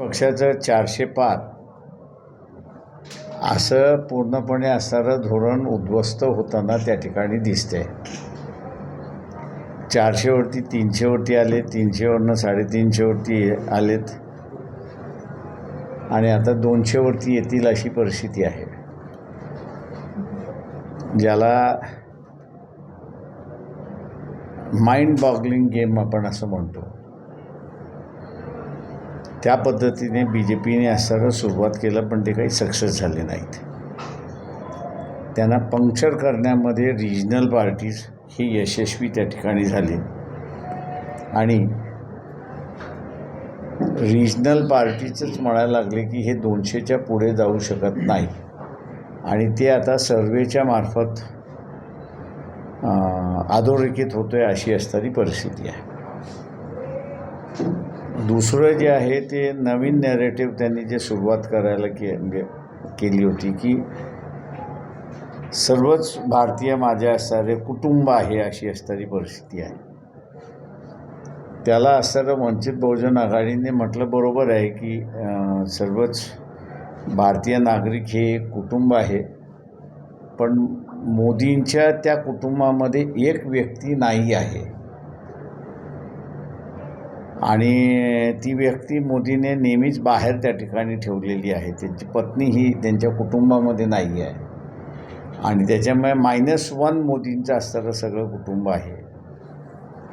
पक्षाचं चारशे पार असं पूर्णपणे असणारं धोरण उद्ध्वस्त होताना त्या ठिकाणी दिसते चारशेवरती तीनशेवरती आले तीनशेवरनं साडेतीनशेवरती आलेत. आणि आता दोनशेवरती येतील अशी परिस्थिती आहे. ज्याला माइंड बॉगलिंग गेम आपण असं म्हणतो. त्या पद्धतीने बी जे पीने असताना सुरुवात केलं पण ते काही सक्सेस झाले नाहीत. त्यांना पंक्चर करण्यामध्ये रिजनल पार्टीज ही यशस्वी त्या ठिकाणी झाली. आणि रिजनल पार्टीचंच म्हणायला लागले की हे दोनशेच्या पुढे जाऊ शकत नाही. आणि ते आता सर्वेच्या मार्फत अधोरेखित होतो आहे अशी असणारी परिस्थिती आहे. दुसरं जे आहे ते नवीन नॅरेटिव्ह त्यांनी जे सुरुवात करायला के म्हणजे केली होती की सर्वच भारतीय माझे असणारे कुटुंब आहे अशी असणारी परिस्थिती आहे. त्याला असणारं वंचित बहुजन आघाडीने म्हटलं बरोबर आहे की सर्वच भारतीय नागरिक हे एक कुटुंब आहे पण मोदींच्या त्या कुटुंबामध्ये एक व्यक्ती नाही आहे. आणि ती व्यक्ती मोदीने नेहमीच बाहेर त्या ठिकाणी ठेवलेली आहे. त्यांची पत्नी ही त्यांच्या कुटुंबामध्ये नाही आहे आणि त्याच्यामुळे मायनस वन मोदींचं असणारं सगळं कुटुंब आहे.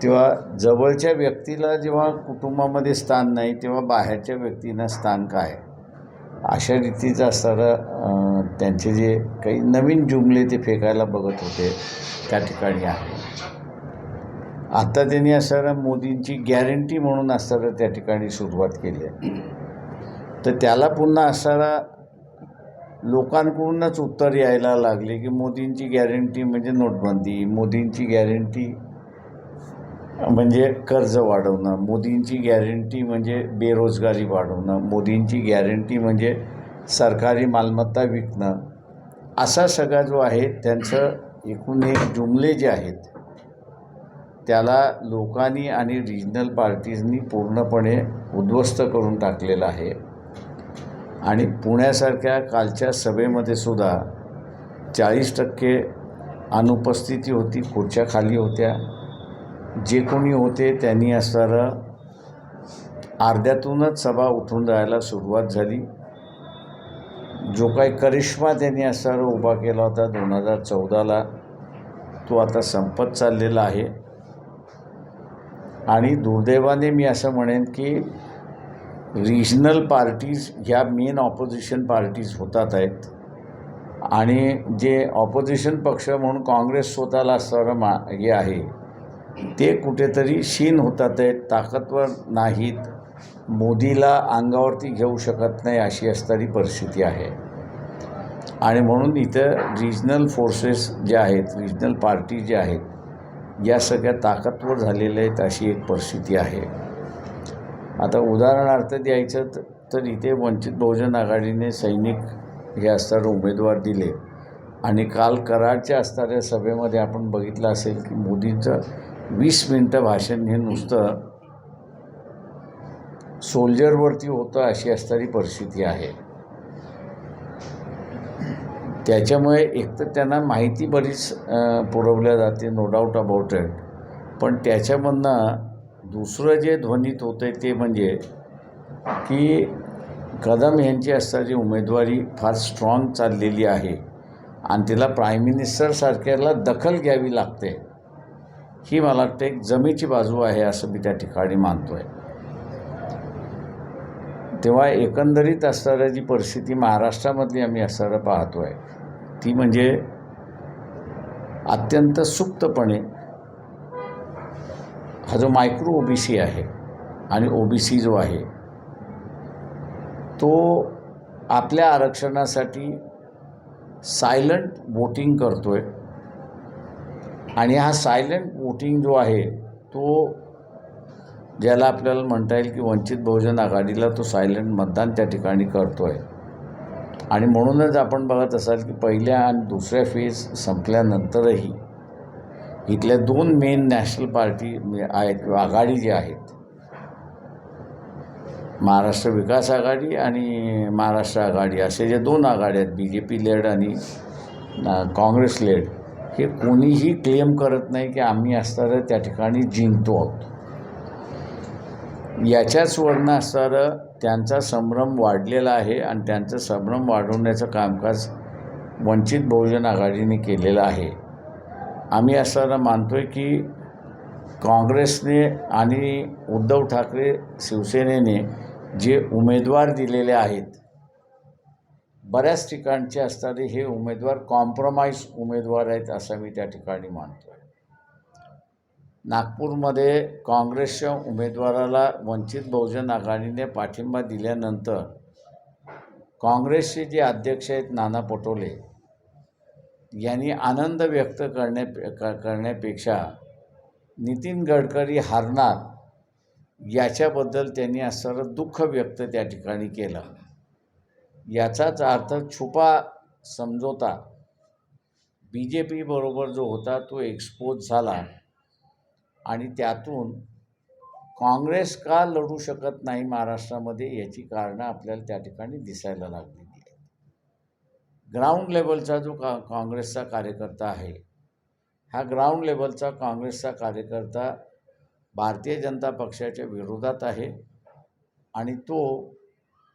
तेव्हा जवळच्या व्यक्तीला जेव्हा कुटुंबामध्ये स्थान नाही तेव्हा बाहेरच्या व्यक्तींना स्थान काय? अशा रीतीचं असणारं त्यांचे जे काही नवीन जुमले ते फेकायला बघत होते त्या ठिकाणी आहे. आता त्यांनी असणारं मोदींची गॅरंटी म्हणून असणारं त्या ठिकाणी सुरुवात केली आहे. तर त्याला पुन्हा असणारा लोकांकडूनच उत्तर यायला लागले की मोदींची गॅरंटी म्हणजे नोटबंदी मोदींची गॅरंटी म्हणजे कर्ज वाढवणं मोदींची गॅरंटी म्हणजे बेरोजगारी वाढवणं मोदींची गॅरंटी म्हणजे सरकारी मालमत्ता विकणं असा सगळा जो आहे त्यांचं एकूण एक जुमले जे आहेत त्याला लोकांनी आणि रिजनल पार्टीजनी पूर्णपणे उद्ध्वस्त करून टाकलेलं आहे. आणि पुण्यासारख्या कालच्या सभेमध्ये सुद्धा चाळीस टक्के अनुपस्थिती होती खुर्च्या खाली होत्या. जे कोणी होते त्यांनी असणारं अर्ध्यातूनच सभा उठून जायला सुरुवात झाली. जो काही करिश्मा त्यांनी असणारा उभा केला होता दोन हजार चौदाला तो आता संपत चाललेला आहे. आणि दुर्दैवाने मी असं म्हणेन की रिजनल पार्टीज ह्या मेन ऑपोजिशन पार्टीज होतात आहेत. आणि जे ऑपोजिशन पक्ष म्हणून काँग्रेस स्वतःला असणारं मा हे आहे ते कुठेतरी शीन होतात आहेत ताकदवर नाहीत. मोदीला अंगावरती घेऊ शकत नाही अशी असणारी परिस्थिती आहे. आणि म्हणून इथं रिजनल फोर्सेस जे आहेत रिजनल पार्टी जे आहेत या सगळ्या ताकदवर झालेल्या आहेत अशी एक परिस्थिती आहे. आता उदाहरणार्थ द्यायचं तर इथे वंचित बहुजन आघाडीने सैनिक हे असणारे उमेदवार दिले. आणि काल कराडच्या असणाऱ्या सभेमध्ये आपण बघितलं असेल की मोदींचं वीस मिनटं भाषण हे नुसतं सोल्जरवरती होतं अशी असणारी परिस्थिती आहे. त्याच्यामुळे एकतर त्यांना माहिती बरीच पुरवल्या जाते नो डाऊट अबाउट इट पण त्याच्यामधनं दुसरं जे ध्वनीत होतं आहे ते म्हणजे की कदम यांची असणारी उमेदवारी फार स्ट्रॉंग चाललेली आहे. आणि तिला प्राईम मिनिस्टरसारख्याला दखल घ्यावी लागते. ही मला वाटतं एक जमेची बाजू आहे असं मी त्या ठिकाणी मानतो आहे तेव्हा एकंदरीत असणाऱ्या जी परिस्थिती महाराष्ट्रामधली आम्ही असणारं पाहतो आहे ती म्हणजे अत्यंत सुप्तपणे हा जो मायक्रो ओ बी सी आहे आणि ओ बी सी जो आहे तो आपल्या आरक्षणासाठी सायलंट वोटिंग करतो आहे आणि हा सायलंट वोटिंग जो आहे तो ज्याला आपल्याला म्हणता येईल की वंचित बहुजन आघाडीला तो सायलंट मतदान त्या ठिकाणी करतो आहे आणि म्हणूनच आपण बघत असाल की पहिल्या आणि दुसऱ्या फेज संपल्यानंतरही इथल्या दोन मेन नॅशनल पार्टी म्हणजे आहेत किंवा आघाडी जे आहेत महाराष्ट्र विकास आघाडी आणि महाराष्ट्र आघाडी असे जे दोन आघाडी आहेत बी जे पी लेड आणि काँग्रेस लेड हे कोणीही क्लेम करत नाही की आम्ही असणारं त्या ठिकाणी जिंकतो आहोत. याच्याच वर्ण असणारं त्यांचा संभ्रम वाढलेला आहे आणि त्यांचं संभ्रम वाढवण्याचं कामकाज वंचित बहुजन आघाडीने केलेलं आहे. आम्ही असताना मानतो आहे की काँग्रेसने आणि उद्धव ठाकरे शिवसेनेने जे उमेदवार दिलेले आहेत बऱ्याच ठिकाणचे असणारे हे उमेदवार कॉम्प्रोमाइज उमेदवार आहेत असं मी त्या ठिकाणी मानतो आहे नागपूरमध्ये काँग्रेसच्या उमेदवाराला वंचित बहुजन आघाडीने पाठिंबा दिल्यानंतर काँग्रेसचे जे अध्यक्ष आहेत नाना पटोले यांनी आनंद व्यक्त करण्या क- करण्यापेक्षा नितीन गडकरी हारणार याच्याबद्दल त्यांनी असं दुःख व्यक्त त्या ठिकाणी केलं. याचाच अर्थ छुपा समजोता बी जे पीबरोबर जो होता तो एक्सपोज झाला. आणि त्यातून काँग्रेस का लढू शकत नाही महाराष्ट्रामध्ये याची कारणं आपल्याला त्या ठिकाणी दिसायला लागलेली आहेत ग्राउंड लेवलचा जो का काँग्रेसचा कार्यकर्ता आहे हा ग्राउंड लेवलचा काँग्रेसचा कार्यकर्ता भारतीय जनता पक्षाच्या विरोधात आहे आणि तो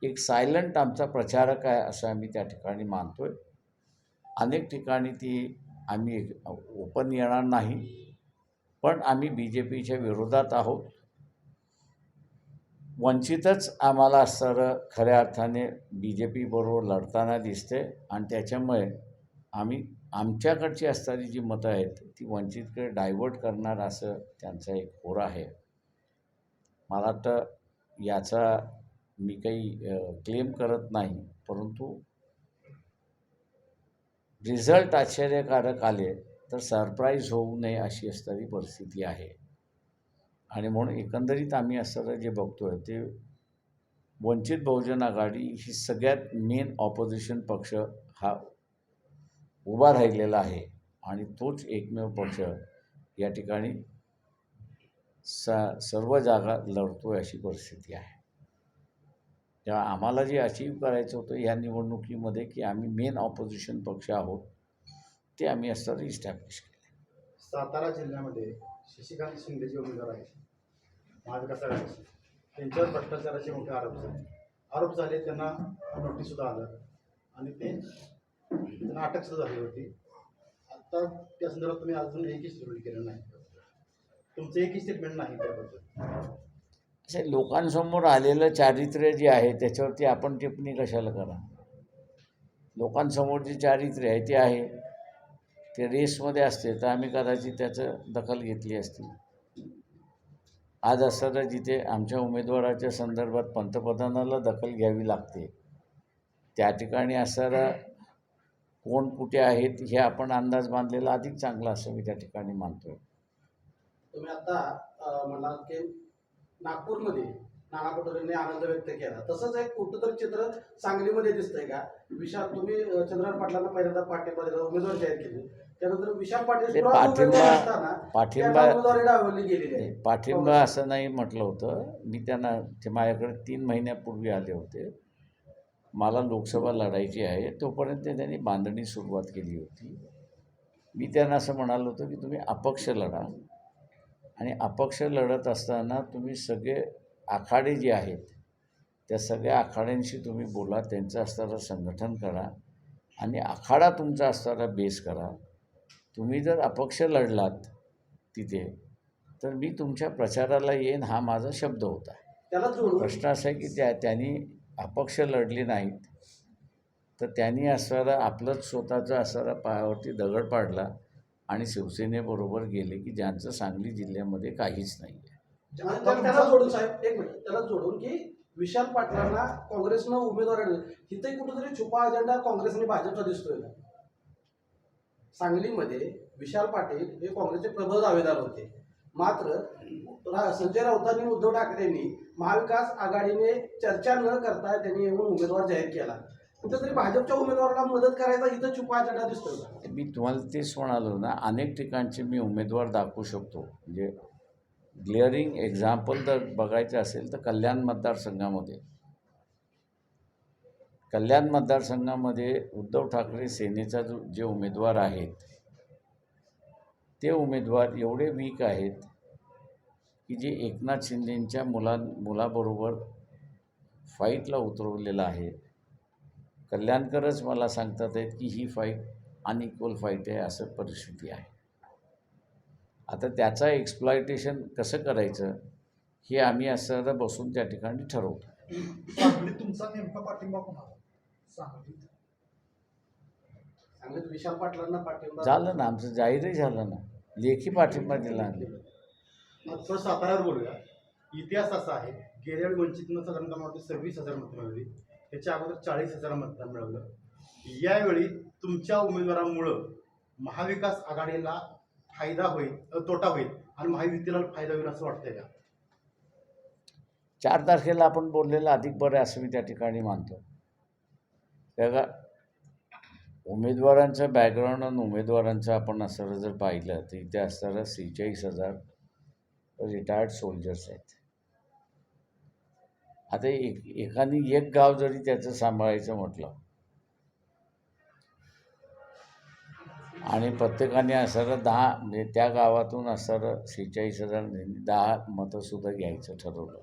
एक सायलंट आमचा प्रचारक आहे असं आम्ही त्या ठिकाणी मानतो आहे अनेक ठिकाणी ती आम्ही ओपन येणार नाही. पण आम्ही बी जे पीच्या विरोधात आहोत. वंचितच आम्हाला असणारं खऱ्या अर्थाने बी जे पीबरोबर लढताना दिसते आणि त्याच्यामुळे आम्ही आमच्याकडची असणारी जी मतं आहेत ती वंचितकडे डायवर्ट करणार असं त्यांचा एक होर आहे. मला वाटतं याचा मी काही क्लेम करत नाही परंतु रिझल्ट आश्चर्यकारक आले तर सरप्राईज होऊ नये अशी असणारी परिस्थिती आहे. आणि म्हणून एकंदरीत आम्ही असणारं जे बघतो आहे ते वंचित बहुजन आघाडी ही सगळ्यात मेन ऑपोजिशन पक्ष हा उभा राहिलेला आहे आणि तोच एकमेव पक्ष या ठिकाणी स सर्व जागा लढतो अशी परिस्थिती आहे. तेव्हा आम्हाला जे अचीव करायचं होतं या निवडणुकीमध्ये की आम्ही मेन ऑपोजिशन पक्ष आहोत. ते आम्ही असणारं इस्टॅब्लिश केलं. सातारा जिल्ह्यामध्ये शशिकांत शिंदे जे उमेदवार आहेत महाविकास आघाडीचे त्यांच्यावर भ्रष्टाचाराचे मोठे आरोप झाले. आरोप झाले त्यांना नोटीससुद्धा आलं आणि ते त्यांना अटकसुद्धा झाली होती. आता त्या संदर्भात तुम्ही अजून एकही स्टेटमेंट केलं नाही. तुमचं एकही स्टेटमेंट नाही त्याबद्दल. असे लोकांसमोर आलेलं चारित्र्य जे आहे त्याच्यावरती आपण टिप्पणी कशाला करा लोकांसमोर जे चारित्र्य आहे ते आहे. ते रेसमध्ये असते तर आम्ही कदाचित त्याचं दखल घेतली असती. आज असताना जिथे आमच्या उमेदवाराच्या संदर्भात पंतप्रधानाला दखल घ्यावी लागते त्या ठिकाणी असणारा कोण कुठे आहेत हे आपण अंदाज बांधलेला अधिक चांगला असं मी त्या ठिकाणी मानतोय. तुम्ही आता म्हणाल की नागपूरमध्ये नाना पटोलेंनी आनंद व्यक्त केला. तसंच एक कुठंतरी चित्र सांगलीमध्ये दिसतंय का? विशाल तुम्ही चंद्रकांत पाटलांना पहिल्यांदा पाठिंबा दिला उमेदवार जाहीर केले. त्यानंतर विशाल पाटील पाठिंबा- पाठिंबा त्यांना उमेदवारी डावलली गेलेली आहे. पाठिंबा असं नाही म्हटलं होतं. मी त्यांना ते माझ्याकडे तीन महिन्यापूर्वी आले होते. मला लोकसभा लढायची आहे. तोपर्यंत त्यांनी बांधणी सुरुवात केली होती. मी त्यांना असं म्हणालो होतं की तुम्ही अपक्ष लढा. आणि अपक्ष लढत असताना तुम्ही सगळे आखाडे जे आहेत त्या सगळ्या आखाड्यांशी तुम्ही बोला त्यांचं असणारं संघटन करा आणि आखाडा तुमचा असणारा बेस करा. तुम्ही जर अपक्ष लढलात तिथे तर मी तुमच्या प्रचाराला येईन हा माझा शब्द होता. प्रश्न असा आहे की त्या त्यांनी अपक्ष लढले नाहीत तर त्यांनी असणारा आपलंच स्वतःचा असणारा पायावरती दगड पाडला आणि शिवसेनेबरोबर गेले की ज्यांचं सांगली जिल्ह्यामध्ये काहीच नाही आहे म्हणजे त्याला जोडून साहेब एक मिनिट. त्याला जोडून की विशाल पाटलांना काँग्रेसनं उमेदवार तिथे कुठेतरी छुपा अजेंडा काँग्रेस आणि भाजपचा दिसतोय सांगलीमध्ये विशाल पाटील हे काँग्रेसचे प्रबळ दावेदार होते. मात्र संजय राऊतांनी उद्धव ठाकरेंनी महाविकास आघाडीने चर्चा न करता त्यांनी येऊन उमेदवार जाहीर केला. कुठेतरी भाजपच्या उमेदवाराला मदत करायचा इथं छुपा अजेंडा दिसतोय. मी तुम्हाला तेच म्हणालो ना अनेक ठिकाणचे मी उमेदवार दाखवू शकतो. म्हणजे ग्लिअरिंग एक्झाम्पल जर बघायचं असेल तर कल्याण मतदारसंघामध्ये. कल्याण मतदारसंघामध्ये उद्धव ठाकरे सेनेचा जो जे उमेदवार आहेत ते उमेदवार एवढे वीक आहेत की जे एकनाथ शिंदेंच्या मुलां मुलाबरोबर फाईटला उतरवलेलं आहे. कल्याणकरच मला सांगतात आहेत की ही फाईट अनइक्वल फाईट आहे असं परिस्थिती आहे. आता त्याचा एक्सप्लॉयटेशन कसं करायचं हे आम्ही असं बसून त्या ठिकाणी ठरवतो. सांगलीत तुमचा नेमका पाठिंबा कोणाला? विशाल पाटलांना पाठिंबा. झालं ना आमचं जाहीरही झालं ना. लेखी पाठिंबा दिला. साताऱ्यावर बोलूया. इतिहास असा आहे गेल्या वंचितनं वाटतं सव्वीस हजार मतं मिळवली. त्याच्या अगोदर चाळीस हजार मतदान मिळवलं. यावेळी तुमच्या उमेदवारामुळं महाविकास आघाडीला फायदा होईल तोटा होईल आणि महायुतीला फायदा होईल असं वाटतंय का? चार तारखेला आपण बोललेलं अधिक बरं असं मी त्या ठिकाणी मानतो. त्या उमेदवारांचं बॅकग्राऊंड आणि उमेदवारांचं आपण असं जर पाहिलं तर इथे असणारा सेहेचाळीस हजार रिटायर्ड सोल्जर्स आहेत. आता एक एकाने एक गाव जरी त्याचं सांभाळायचं म्हटलं आणि प्रत्येकाने असणारं दहा म्हणजे त्या गावातून असणारं सेहेचाळीस हजार दहा मतंसुद्धा घ्यायचं ठरवलं.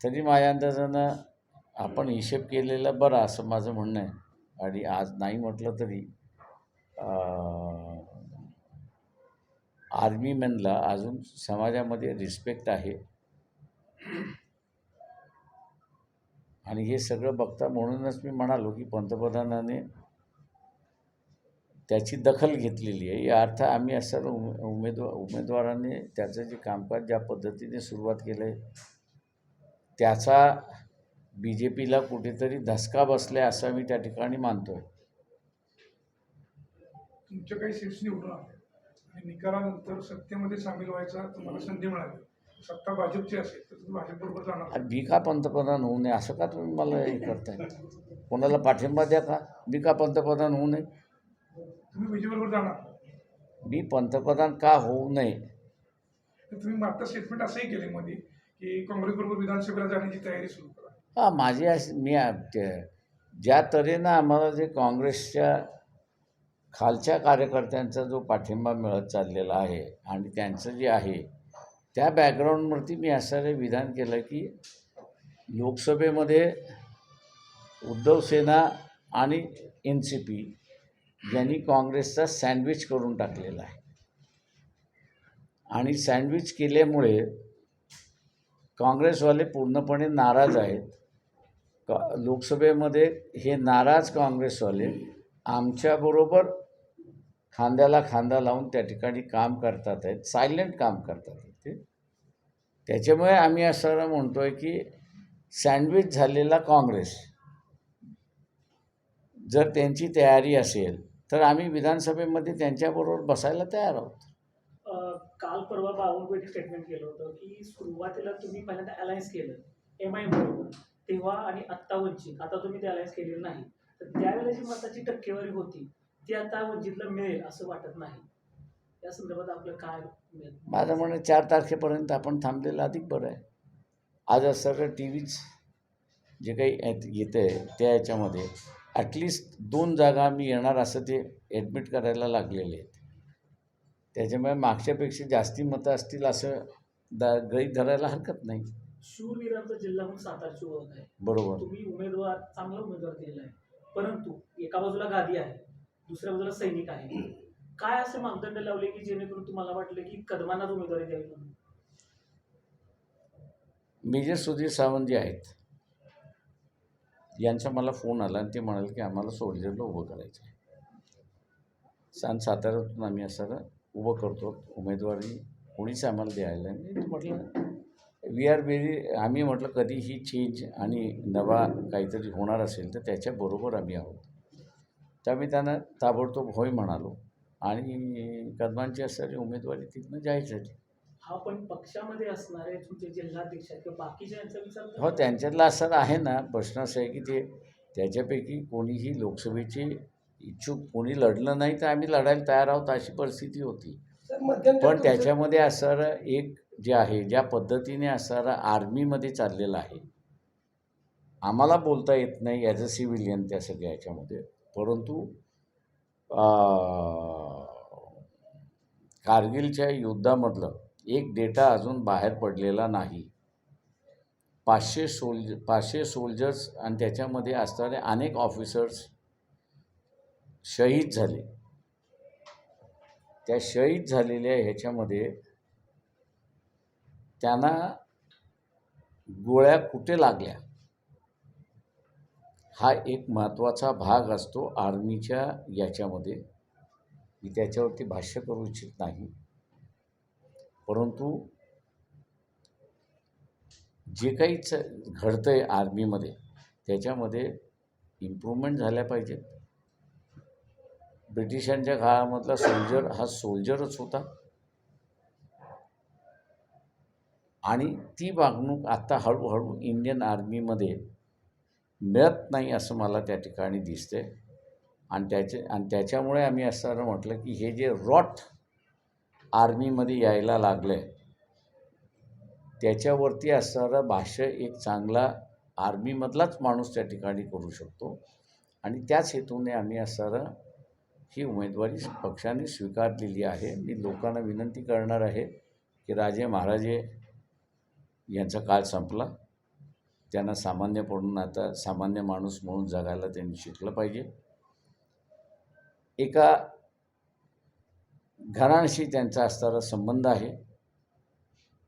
तरी माझ्या अंदाजानं आपण हिशेब केलेला बरा असं माझं म्हणणं आहे. आणि आज नाही म्हटलं तरी आर्मीमॅनला अजून समाजामध्ये रिस्पेक्ट आहे. आणि हे सगळं बघता म्हणूनच मी म्हणालो की पंतप्रधानाने त्याची दखल घेतलेली आहे. या अर्थ आम्ही असं उमे उमेदवार उमेदवाराने त्याचं जे कामकाज ज्या पद्धतीने सुरुवात केलं आहे त्याचा बी जे पीला कुठेतरी धसका बसला असं मी त्या ठिकाणी मानतो आहे तुमच्या काही सीट्स निवडून आले निकालानंतर सत्तेमध्ये सामील व्हायचा तुम्हाला संधी मिळाली सत्ता भाजपची असेल तर तुम्ही भाजपबरोबर जाणार. आणि मी का पंतप्रधान होऊ नये असं का तुम्ही मला हे करताय? कोणाला पाठिंबा द्या का? मी का पंतप्रधान होऊ नये. तुम्ही बीजेपीबरोबर जाणार. मी पंतप्रधान का होऊ नये? तर तुम्ही मागचं स्टेटमेंट असंही केले मध्ये की काँग्रेसबरोबर विधानसभेला जाण्याची तयारी सुरू करा. हां माझी अशी मी आ- ज्या तऱ्हेनं आम्हाला जे काँग्रेसच्या खालच्या कार्यकर्त्यांचा जो पाठिंबा मिळत चाललेला आहे आणि त्यांचं जे आहे त्या बॅकग्राऊंडवरती मी असं विधान केलं की लोकसभेमध्ये उद्धव सेना आणि एन सी पी यांनी काँग्रेसचा सँडविच करून टाकलेला आहे. आणि सँडविच केल्यामुळे काँग्रेसवाले पूर्णपणे नाराज आहेत. का लोकसभेमध्ये हे नाराज काँग्रेसवाले आमच्याबरोबर खांद्याला खांदा लावून त्या ठिकाणी काम करतात आहेत सायलेंट काम करतात आहेत. त्याच्यामुळे आम्ही असं म्हणतो आहे की सँडविच झालेला काँग्रेस जर त्यांची तयारी असेल तर आम्ही विधानसभेमध्ये त्यांच्याबरोबर बसायला तयार आहोत. काल परवा बावनकुळे स्टेटमेंट केलं होतं की सुरुवातीला तुम्ही पहिल्यांदा अलायन्स केलं एम आय बरोबर. तेव्हा आणि आत्ता वंचित. आता तुम्ही ते अलायन्स केलेलं नाही. तर त्यावेळेला जी मताची टक्केवारी होती ती आता वंचितला मिळेल असं वाटत नाही. या संदर्भात आपलं काय माझं म्हणणं चार तारखेपर्यंत आपण थांबलेलं अधिक बरं आहे. आज सगळं टी व्हीच जे काही येतं आहे त्या याच्यामध्ये ॲटलिस्ट दोन जागा मी येणार असं ते ॲडमिट करायला लागलेले आहेत. त्याच्यामुळे मागच्यापेक्षा जास्ती मतं असतील असं दा गृहीत धरायला हरकत नाही. शूरवीरांचा जिल्हा म्हणून सातारची ओळख आहे. बरोबर. तुम्ही उमेदवार चांगला उमेदवार दिलेला आहे. परंतु एका बाजूला गादी आहे दुसऱ्या बाजूला सैनिक आहे. काय असे मापदंड लावले की जेणेकरून तुम्हाला वाटलं की कदमांनाच उमेदवारी द्यावी म्हणून? मेजर सुधीर सावंत जे आहेत यांचा मला फोन आला आणि ते म्हणाले की आम्हाला सोल्जरला उभं करायचं आहे सांग साताऱ्यातून आम्ही असं उभं करतो उमेदवारी कोणीच आम्हाला द्यायला नाही. म्हटलं वी आर व्हेरी आम्ही म्हटलं कधी ही चेंज आणि नवा काहीतरी होणार असेल तर त्याच्याबरोबर आम्ही आहोत. तर आम्ही त्यांना ताबडतोब होय म्हणालो. आणि कदमांची असणारी उमेदवारी तिथनं जाहीर झाली. हा पण पक्षामध्ये असणारे तुमचे जिल्हाध्यक्ष किंवा बाकीच्या यांचा विचार हो त्यांच्यातला असं आहे ना. प्रश्न असा आहे की ते त्याच्यापैकी कोणीही लोकसभेची इच्छुक कोणी लढलं नाही तर आम्ही लढायला तयार आहोत अशी परिस्थिती होती. पण त्याच्यामध्ये असणारं एक जे आहे ज्या पद्धतीने असणारं आर्मीमध्ये चाललेलं आहे. आम्हाला बोलता येत नाही ॲज अ सिव्हिलियन त्या सगळ्या ह्याच्यामध्ये परंतु कारगिलच्या युद्धामधलं एक डेटा अजून बाहेर पडलेला नाही. पाचशे सोल्ज पाचशे सोल्जर्स आणि त्याच्यामध्ये असणारे अनेक ऑफिसर्स शहीद झाले. त्या शहीद झालेल्या ह्याच्यामध्ये त्यांना गोळ्या कुठे लागल्या? हा एक महत्त्वाचा भाग असतो आर्मीच्या याच्यामध्ये. मी त्याच्यावरती भाष्य करू इच्छित नाही. परंतु जे काही च घडतं आहे आर्मीमध्ये त्याच्यामध्ये इम्प्रूव्हमेंट झाल्या पाहिजेत. ब्रिटिशांच्या काळामधला सोल्जर हा सोल्जरच होता. आणि ती वागणूक आत्ता हळूहळू इंडियन आर्मीमध्ये मिळत नाही असं मला त्या ठिकाणी दिसते आणि त्याचे आणि त्याच्यामुळे आम्ही असं म्हटलं की हे जे रॉट आर्मीमध्ये यायला लागलं आहे त्याच्यावरती असणारं भाष्य एक चांगला आर्मीमधलाच माणूस त्या ठिकाणी करू शकतो. आणि त्याच हेतूने आम्ही असणारं ही उमेदवारी पक्षाने स्वीकारलेली आहे. मी लोकांना विनंती करणार आहे की राजे महाराजे यांचा काळ संपला. त्यांना सामान्यपणून आता सामान्य माणूस म्हणून जगायला त्यांनी शिकलं पाहिजे. एका घराण्याशी त्यांचा असणारा संबंध आहे.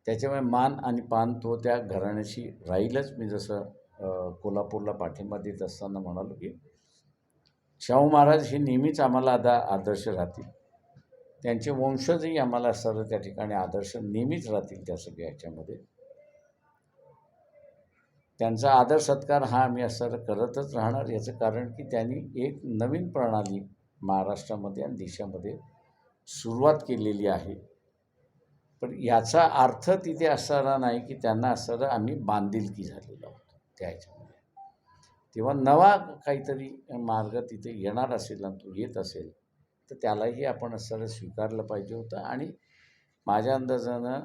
त्याच्यामुळे मान आणि पान तो त्या घराण्याशी राहीलच. मी जसं कोल्हापूरला पाठिंबा देत असताना म्हणालो की शाहू महाराज हे नेहमीच आम्हाला आता आदर्श राहतील. त्यांचे वंशजही आम्हाला सर्व त्या ठिकाणी आदर्श नेहमीच राहतील त्या सगळ्या ह्याच्यामध्ये. त्यांचा आदर सत्कार हा आम्ही असं करतच राहणार. याचं कारण की त्यांनी एक नवीन प्रणाली महाराष्ट्रामध्ये आणि देशामध्ये सुरुवात केलेली आहे. पण याचा अर्थ तिथे असणारा नाही की त्यांना असणारं आम्ही बांधिलकी झालेलो आहोत त्या ह्याच्यामध्ये. तेव्हा नवा काहीतरी मार्ग तिथे येणार असेल आणि तो येत असेल तर त्यालाही आपण असं स्वीकारलं पाहिजे होतं. आणि माझ्या अंदाजानं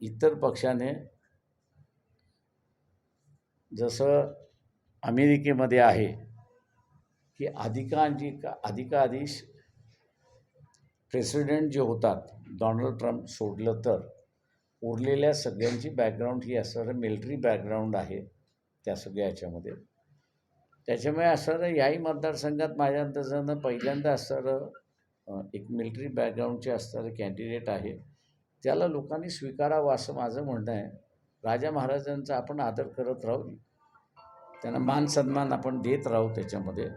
इतर पक्षाने जसं अमेरिकेमध्ये आहे की अधिकांची अधिकाधिक प्रेसिडेंट जे होतात डोनाल्ड ट्रम्प सोडलं तर उरलेल्या सगळ्यांची बॅकग्राऊंड ही असणारं मिलिटरी बॅकग्राऊंड आहे त्या सगळ्या याच्यामध्ये. त्याच्यामुळे असणारं याही मतदारसंघात माझ्या अंदाजानं पहिल्यांदा असणारं एक मिलिटरी बॅकग्राऊंडचे असणारं कॅन्डिडेट आहे त्याला लोकांनी स्वीकारावं असं माझं म्हणणं आहे. राजा महाराजांचा आपण आदर करत राहू. त्यांना मान सन्मान आपण देत राहू त्याच्यामध्ये.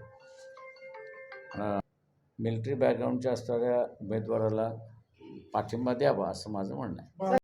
मिलिटरी बॅकग्राऊंडच्या असणाऱ्या उमेदवाराला पाठिंबा द्यावा असं माझं म्हणणं आहे.